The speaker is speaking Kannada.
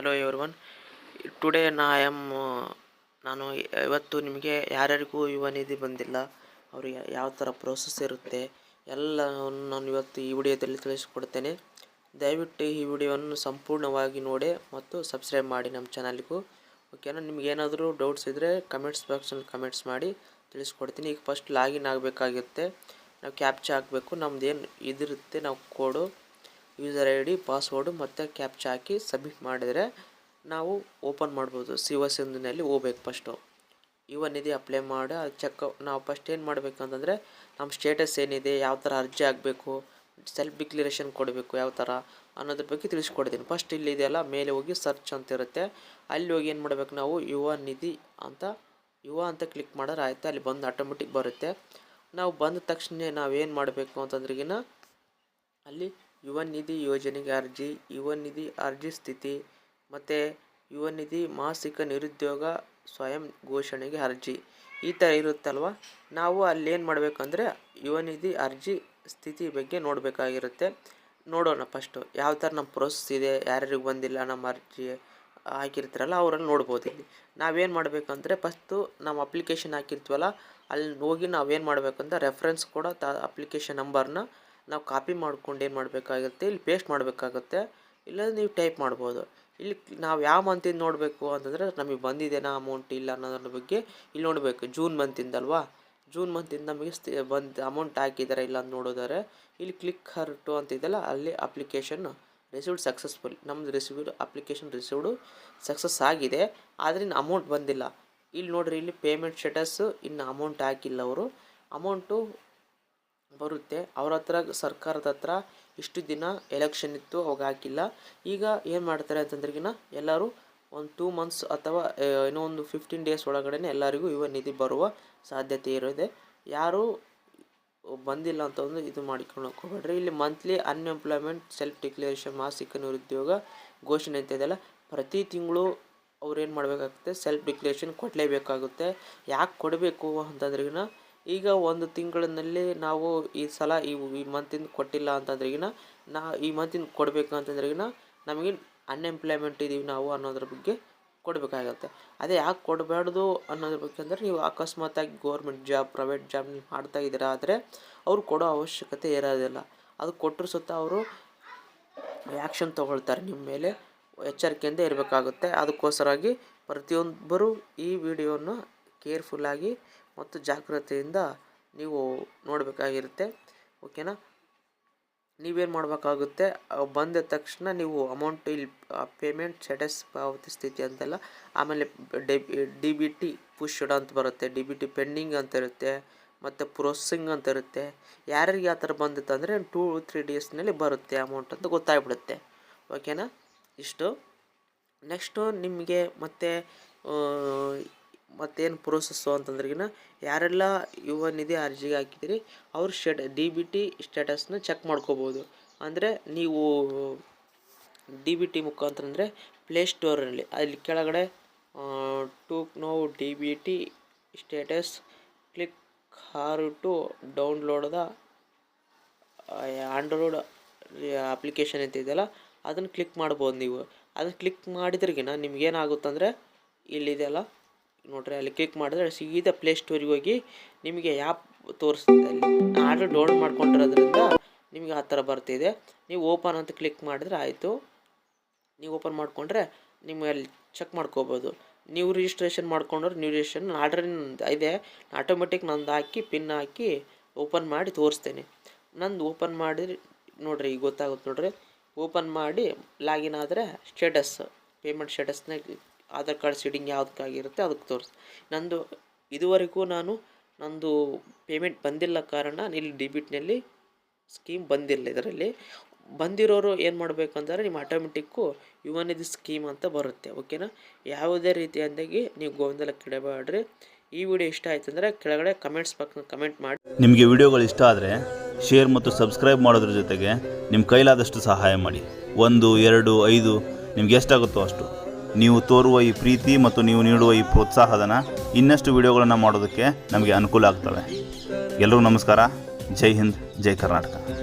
ಹಲೋ ಎವ್ರಿವನ್ ಟುಡೇ ನಾ ಆಮ್ ನಾನು ಇವತ್ತು ನಿಮಗೆ ಯಾರ್ಯಾರಿಗೂ ಯುವ ನಿಧಿ ಬಂದಿಲ್ಲ, ಅವರಿಗೆ ಯಾವ ಥರ ಪ್ರೋಸೆಸ್ ಇರುತ್ತೆ ಎಲ್ಲವನ್ನು ನಾನು ಇವತ್ತು ಈ ವಿಡಿಯೋದಲ್ಲಿ ತಿಳಿಸಿಕೊಡ್ತೇನೆ. ದಯವಿಟ್ಟು ಈ ವಿಡಿಯೋವನ್ನು ಸಂಪೂರ್ಣವಾಗಿ ನೋಡಿ ಮತ್ತು ಸಬ್ಸ್ಕ್ರೈಬ್ ಮಾಡಿ ನಮ್ಮ ಚಾನಲ್ಗೂ ಓಕೆನಾ ನಿಮಗೇನಾದರೂ ಡೌಟ್ಸ್ ಇದ್ದರೆ ಕಮೆಂಟ್ಸ್ ಬಾಕ್ಸಲ್ಲಿ ಕಮೆಂಟ್ಸ್ ಮಾಡಿ ತಿಳಿಸ್ಕೊಡ್ತೀನಿ. ಈಗ ಫಸ್ಟ್ ಲಾಗಿನ್ ಆಗಬೇಕಾಗುತ್ತೆ ನಾವು ಕ್ಯಾಪ್ಚಾ ಹಾಕಬೇಕು. ನಮ್ದು ಏನು ಇದಿರುತ್ತೆ, ನಾವು code user I D, password ಮತ್ತು ಕ್ಯಾಪ್ಚ ಹಾಕಿ ಸಬ್ಮಿಟ್ ಮಾಡಿದರೆ ನಾವು ಓಪನ್ ಮಾಡ್ಬೋದು. ಸಿ ಒ ಸಿಂಧಿನಲ್ಲಿ ಹೋಗ್ಬೇಕು ಫಸ್ಟು ನಿಧಿ ಅಪ್ಲೈ ಮಾಡಿ, ಅದು ಚೆಕ್ ನಾವು ಫಸ್ಟ್ ಏನು ಮಾಡಬೇಕು ಅಂತಂದರೆ ನಮ್ಮ ಸ್ಟೇಟಸ್ ಏನಿದೆ, ಯಾವ ಥರ ಅರ್ಜಿ ಆಗಬೇಕು ಸೆಲ್ಫ್ ಡಿಕ್ಲರೇಷನ್ ಕೊಡಬೇಕು ಯಾವ ಥರ ಅನ್ನೋದ್ರ ಬಗ್ಗೆ ತಿಳಿಸ್ಕೊಡ್ತೀನಿ. ಫಸ್ಟ್ ಇಲ್ಲಿ ಇದೆಯಲ್ಲ, ಮೇಲೆ ಹೋಗಿ ಸರ್ಚ್ ಅಂತ ಇರುತ್ತೆ. ಅಲ್ಲಿ ಹೋಗಿ ಏನು ಮಾಡಬೇಕು ನಾವು ಯುವ ನಿಧಿ ಅಂತ ಯುವ ಅಂತ ಕ್ಲಿಕ್ ಮಾಡಿದ್ರೆ ಆಯಿತು, ಅಲ್ಲಿ ಬಂದು ಆಟೋಮೆಟಿಕ್ ಬರುತ್ತೆ. ನಾವು ಬಂದ ತಕ್ಷಣ ನಾವೇನು ಮಾಡಬೇಕು ಅಂತಂದ್ರಿಗಿನ, ಅಲ್ಲಿ ಯುವ ನಿಧಿ ಯೋಜನೆಗೆ ಅರ್ಜಿ, ಯುವ ನಿಧಿ ಅರ್ಜಿ ಸ್ಥಿತಿ ಮತ್ತು ಯುವ ನಿಧಿ ಮಾಸಿಕ ನಿರುದ್ಯೋಗ ಸ್ವಯಂ ಘೋಷಣೆಗೆ ಅರ್ಜಿ. ಈ ಥರ ಇರುತ್ತಲ್ವ? ನಾವು ಅಲ್ಲಿ ಏನು ಮಾಡಬೇಕಂದ್ರೆ ಯುವ ನಿಧಿ ಅರ್ಜಿ ಸ್ಥಿತಿ ಬಗ್ಗೆ ನೋಡಬೇಕಾಗಿರುತ್ತೆ. ನೋಡೋಣ ಫಸ್ಟು ಯಾವ ಥರ ನಮ್ಮ ಪ್ರೋಸೆಸ್ ಇದೆ, ಯಾರ್ಯಾರಿಗೆ ಬಂದಿಲ್ಲ ನಮ್ಮ ಅರ್ಜಿ ಹಾಕಿರ್ತಾರಲ್ಲ ಅವರನ್ನು ನೋಡ್ಬೋದು ಇಲ್ಲಿ. ನಾವೇನು ಮಾಡಬೇಕಂದ್ರೆ ಫಸ್ಟು ನಮ್ಮ ಅಪ್ಲಿಕೇಶನ್ ಹಾಕಿರ್ತೀವಲ್ಲ, ಅಲ್ಲಿ ಹೋಗಿ ನಾವೇನು ಮಾಡಬೇಕಂದ್ರೆ ರೆಫ್ರೆನ್ಸ್ ಕೂಡ ತ ಅಪ್ಲಿಕೇಶನ್ ನಂಬರ್ನ ನಾವು ಕಾಪಿ ಮಾಡ್ಕೊಂಡು ಏನು ಮಾಡಬೇಕಾಗುತ್ತೆ? ಇಲ್ಲಿ ಪೇಸ್ಟ್ ಮಾಡಬೇಕಾಗುತ್ತೆ. ಇಲ್ಲ ನೀವು ಟೈಪ್ ಮಾಡ್ಬೋದು. ಇಲ್ಲಿ ನಾವು ಯಾವ ಮಂತಿಂದ ನೋಡಬೇಕು ಅಂತಂದರೆ ನಮಗೆ ಬಂದಿದೆನಾ ಅಮೌಂಟ್ ಇಲ್ಲ ಅನ್ನೋದ್ರ ಬಗ್ಗೆ ಇಲ್ಲಿ ನೋಡಬೇಕು. ಜೂನ್ ಮಂತಿಂದಲ್ವಾ ಜೂನ್ ಮಂತಿಂದ ನಮಗೆ ಬಂದು ಅಮೌಂಟ್ ಹಾಕಿದ್ದಾರೆ ಇಲ್ಲ ಅಂತ ನೋಡೋದಾರೆ ಇಲ್ಲಿ ಕ್ಲಿಕ್ ಹರ್ಟು ಅಂತಿದೆಯಲ್ಲ ಅಲ್ಲಿ ಅಪ್ಲಿಕೇಶನ್ ರಿಸೀವ್ಡ್ ಸಕ್ಸಸ್ಫುಲ್ ನಮ್ಮದು ರಿಸೀವ್ಡ್ ಅಪ್ಲಿಕೇಶನ್ ರಿಸೀವ್ಡು ಸಕ್ಸಸ್ ಆಗಿದೆ. ಆದರೆ ಇನ್ನು ಅಮೌಂಟ್ ಬಂದಿಲ್ಲ. ಇಲ್ಲಿ ನೋಡಿರಿ, ಇಲ್ಲಿ ಪೇಮೆಂಟ್ ಸ್ಟೇಟಸ್ಸು ಇನ್ನು ಅಮೌಂಟ್ ಹಾಕಿಲ್ಲ ಅವರು. ಅಮೌಂಟು ಬರುತ್ತೆ. ಅವ್ರ ಹತ್ರ, ಸರ್ಕಾರದ ಹತ್ರ ಇಷ್ಟು ದಿನ ಎಲೆಕ್ಷನ್ ಇತ್ತು, ಅವಾಗ ಹಾಕಿಲ್ಲ. ಈಗ ಏನು ಮಾಡ್ತಾರೆ ಅಂತಂದ್ರಿಗಿನ ಎಲ್ಲರೂ ಒಂದು ಟೂ ಮಂತ್ಸ್ ಅಥವಾ ಏನೋ ಒಂದು ಫಿಫ್ಟೀನ್ ಡೇಸ್ ಒಳಗಡೆ ಎಲ್ಲರಿಗೂ ಯುವ ನಿಧಿ ಬರುವ ಸಾಧ್ಯತೆ ಇರೋದೆ. ಯಾರು ಬಂದಿಲ್ಲ ಅಂತ ಒಂದು ಇದು ಮಾಡಿಕೊಳ್ಳೋಕೆ ಹೋಗ್ಬೇಡ್ರಿ. ಇಲ್ಲಿ ಮಂತ್ಲಿ ಅನ್ಎಂಪ್ಲಾಯ್ಮೆಂಟ್ ಸೆಲ್ಫ್ ಡಿಕ್ಲರೇಷನ್ ಮಾಸಿಕ ನಿರುದ್ಯೋಗ ಘೋಷಣೆ ಅಂತ ಇದೆಯಲ್ಲ ಪ್ರತಿ ತಿಂಗಳು ಅವ್ರು ಏನು ಮಾಡಬೇಕಾಗುತ್ತೆ? ಸೆಲ್ಫ್ ಡಿಕ್ಲರೇಷನ್ ಕೊಡಲೇಬೇಕಾಗುತ್ತೆ. ಯಾಕೆ ಕೊಡಬೇಕು ಅಂತಂದ್ರಿಗಿನ ಈಗ ಒಂದು ತಿಂಗಳಿನಲ್ಲಿ ನಾವು ಈ ಸಲ ಈ ಈ ಮಂತಿಂದ ಕೊಟ್ಟಿಲ್ಲ ಅಂತಂದ್ರಿಗಿನ ನಾ ಈ ಮಂತಿಂದ ಕೊಡಬೇಕು ಅಂತಂದ್ರಿಗಿನ ನಮಗೆ ಅನ್ಎಂಪ್ಲಾಯ್ಮೆಂಟ್ ಇದ್ದೀವಿ ನಾವು ಅನ್ನೋದ್ರ ಬಗ್ಗೆ ಕೊಡಬೇಕಾಗತ್ತೆ. ಅದೇ ಯಾಕೆ ಕೊಡಬಾರ್ದು ಅನ್ನೋದ್ರ ಬಗ್ಗೆ ಅಂದರೆ ನೀವು ಅಕಸ್ಮಾತಾಗಿ ಗೌರ್ಮೆಂಟ್ ಜಾಬ್ ಪ್ರೈವೇಟ್ ಜಾಬ್ ನೀವು ಮಾಡ್ತಾ ಇದ್ದೀರಾ ಆದರೆ ಅವ್ರು ಕೊಡೋ ಅವಶ್ಯಕತೆ ಇರೋದಿಲ್ಲ. ಅದು ಕೊಟ್ಟರು ಸುತ್ತ ಅವರು ಆ್ಯಕ್ಷನ್ ತೊಗೊಳ್ತಾರೆ ನಿಮ್ಮ ಮೇಲೆ, ಎಚ್ಚರಿಕೆಯಿಂದ ಇರಬೇಕಾಗುತ್ತೆ. ಅದಕ್ಕೋಸ್ಕರವಾಗಿ ಪ್ರತಿಯೊಬ್ಬರು ಈ ವಿಡಿಯೋನ ಕೇರ್ಫುಲ್ಲಾಗಿ ಮತ್ತು ಜಾಗ್ರತೆಯಿಂದ ನೀವು ನೋಡಬೇಕಾಗಿರುತ್ತೆ. ಓಕೆನಾ? ನೀವೇನು ಮಾಡಬೇಕಾಗುತ್ತೆ? ಬಂದ ತಕ್ಷಣ ನೀವು ಅಮೌಂಟ್ ಇಲ್ಲಿ ಪೇಮೆಂಟ್ ಸ್ಟೇಟಸ್ ಪಾವತಿ ಸ್ಥಿತಿ ಅಂತೆಲ್ಲ, ಆಮೇಲೆ ಡಿ ಬಿ ಟಿ ಪುಷ್ಡ್ ಅಂತ ಬರುತ್ತೆ. ಡಿ ಬಿ ಟಿ ಪೆಂಡಿಂಗ್ ಅಂತ ಇರುತ್ತೆ. ಮತ್ತು ಪ್ರೊಸೆಸಿಂಗ್ ಅಂತ ಇರುತ್ತೆ. ಯಾರ್ಯಾರಿಗೆ ಆ ಥರ ಬಂದಿತ್ತು ಅಂದರೆ ಟೂ ತ್ರೀ ಡೇಸ್ನಲ್ಲಿ ಬರುತ್ತೆ ಅಮೌಂಟ್ ಅಂತ ಗೊತ್ತಾಗ್ಬಿಡುತ್ತೆ. ಓಕೆನಾ? ಇಷ್ಟು. ನೆಕ್ಸ್ಟು ನಿಮಗೆ ಮತ್ತೆ ಮತ್ತೇನು ಪ್ರೋಸೆಸ್ಸು ಅಂತಂದ್ರಿಗಿನ ಯಾರೆಲ್ಲ ಯುವ ನಿಧಿ ಅರ್ಜಿಗೆ ಹಾಕಿದಿರಿ, ಅವ್ರ ಸ್ಟೇಟ ಡಿ ಬಿ ಟಿ ಸ್ಟೇಟಸ್ನ ಚೆಕ್ ಮಾಡ್ಕೋಬೋದು. ಅಂದರೆ ನೀವು ಡಿ ಬಿ ಟಿ ಮುಖಾಂತರ ಅಂದರೆ ಪ್ಲೇಸ್ಟೋರಲ್ಲಿ ಅಲ್ಲಿ ಕೆಳಗಡೆ to know D B T status click here to download the android application ಅಂತ ಇದೆಯಲ್ಲ, ಅದನ್ನು ಕ್ಲಿಕ್ ಮಾಡ್ಬೋದು ನೀವು. ಅದನ್ನು ಕ್ಲಿಕ್ ಮಾಡಿದ್ರಿಗಿನ ನಿಮ್ಗೇನಾಗುತ್ತಂದರೆ ಇಲ್ಲಿದೆಯಲ್ಲ ನೋಡ್ರಿ, ಅಲ್ಲಿ ಕ್ಲಿಕ್ ಮಾಡಿದ್ರೆ ಸೀದಾ ಪ್ಲೇ ಸ್ಟೋರಿಗೆ ಹೋಗಿ ನಿಮಗೆ ಆ್ಯಪ್ ತೋರಿಸ್ತದೆ ಅಲ್ಲಿ. ಆರ್ಡ್ರ್ ಡೌನ್ಲೋಡ್ ಮಾಡ್ಕೊಂಡಿರೋದ್ರಿಂದ ನಿಮಗೆ ಆ ಥರ ಬರ್ತಿದೆ. ನೀವು ಓಪನ್ ಅಂತ ಕ್ಲಿಕ್ ಮಾಡಿದ್ರೆ ಆಯಿತು. ನೀವು ಓಪನ್ ಮಾಡಿಕೊಂಡ್ರೆ ನಿಮಗೆ ಅಲ್ಲಿ ಚೆಕ್ ಮಾಡ್ಕೋಬೋದು. ನೀವು ರಿಜಿಸ್ಟ್ರೇಷನ್ ಮಾಡ್ಕೊಂಡ್ರೆ ನೀವು ರಿಜಿಸ್ಟ್ರೇಷನ್ ಆರ್ಡ್ರ್ ಇದೆ. ಆಟೋಮೆಟಿಕ್ ನಂದು ಹಾಕಿ ಪಿನ್ ಹಾಕಿ ಓಪನ್ ಮಾಡಿ ತೋರಿಸ್ತೇನೆ. ನಂದು ಓಪನ್ ಮಾಡಿದ್ರೆ ನೋಡ್ರಿ, ಈಗ ಗೊತ್ತಾಗುತ್ತೆ ನೋಡ್ರಿ. ಓಪನ್ ಮಾಡಿ ಲಾಗಿನ್ ಆದರೆ ಸ್ಟೇಟಸ್ ಪೇಮೆಂಟ್ ಸ್ಟೇಟಸ್ನಾಗ ಆಧಾರ್ ಕಾರ್ಡ್ ಸೀಡಿಂಗ್ ಯಾವುದಕ್ಕಾಗಿರುತ್ತೆ ಅದಕ್ಕೆ ತೋರಿಸ್. ನಂದು ಇದುವರೆಗೂ ನಾನು, ನಂದು ಪೇಮೆಂಟ್ ಬಂದಿಲ್ಲ ಕಾರಣ ಇಲ್ಲಿ ಡಿಬಿಟ್ನಲ್ಲಿ ಸ್ಕೀಮ್ ಬಂದಿಲ್ಲ ಇದರಲ್ಲಿ. ಬಂದಿರೋರು ಏನು ಮಾಡಬೇಕಂದ್ರೆ ನಿಮ್ಮ ಆಟೋಮೆಟಿಕ್ಕು ಯುವ ನಿಧಿ ಸ್ಕೀಮ್ ಅಂತ ಬರುತ್ತೆ ಓಕೆನಾ ಯಾವುದೇ ರೀತಿಯಾಗಿ ನೀವು ಗೋವಿಂದಲ್ಲ ಕೆಡಬೇಡ್ರಿ ಈ ವಿಡಿಯೋ ಇಷ್ಟ ಆಯ್ತು ಅಂದರೆ ಕೆಳಗಡೆ ಕಮೆಂಟ್ಸ್ ಪಕ್ಕ ಕಮೆಂಟ್ ಮಾಡಿ. ನಿಮಗೆ ವಿಡಿಯೋಗಳು ಇಷ್ಟ ಆದರೆ ಶೇರ್ ಮತ್ತು ಸಬ್ಸ್ಕ್ರೈಬ್ ಮಾಡೋದ್ರ ಜೊತೆಗೆ ನಿಮ್ಮ ಕೈಲಾದಷ್ಟು ಸಹಾಯ ಮಾಡಿ. ಒಂದು, ಎರಡು, ಐದು, ನಿಮ್ಗೆ ಎಷ್ಟಾಗುತ್ತೋ ಅಷ್ಟು. ನೀವು ತೋರುವ ಈ ಪ್ರೀತಿ ಮತ್ತು ನೀವು ನೀಡುವ ಈ ಪ್ರೋತ್ಸಾಹಧನ ಇನ್ನಷ್ಟು ವಿಡಿಯೋಗಳನ್ನು ಮಾಡೋದಕ್ಕೆ ನಮಗೆ ಅನುಕೂಲ ಆಗ್ತವೆ. ಎಲ್ಲರೂ ನಮಸ್ಕಾರ. ಜೈ ಹಿಂದ್, ಜೈ ಕರ್ನಾಟಕ.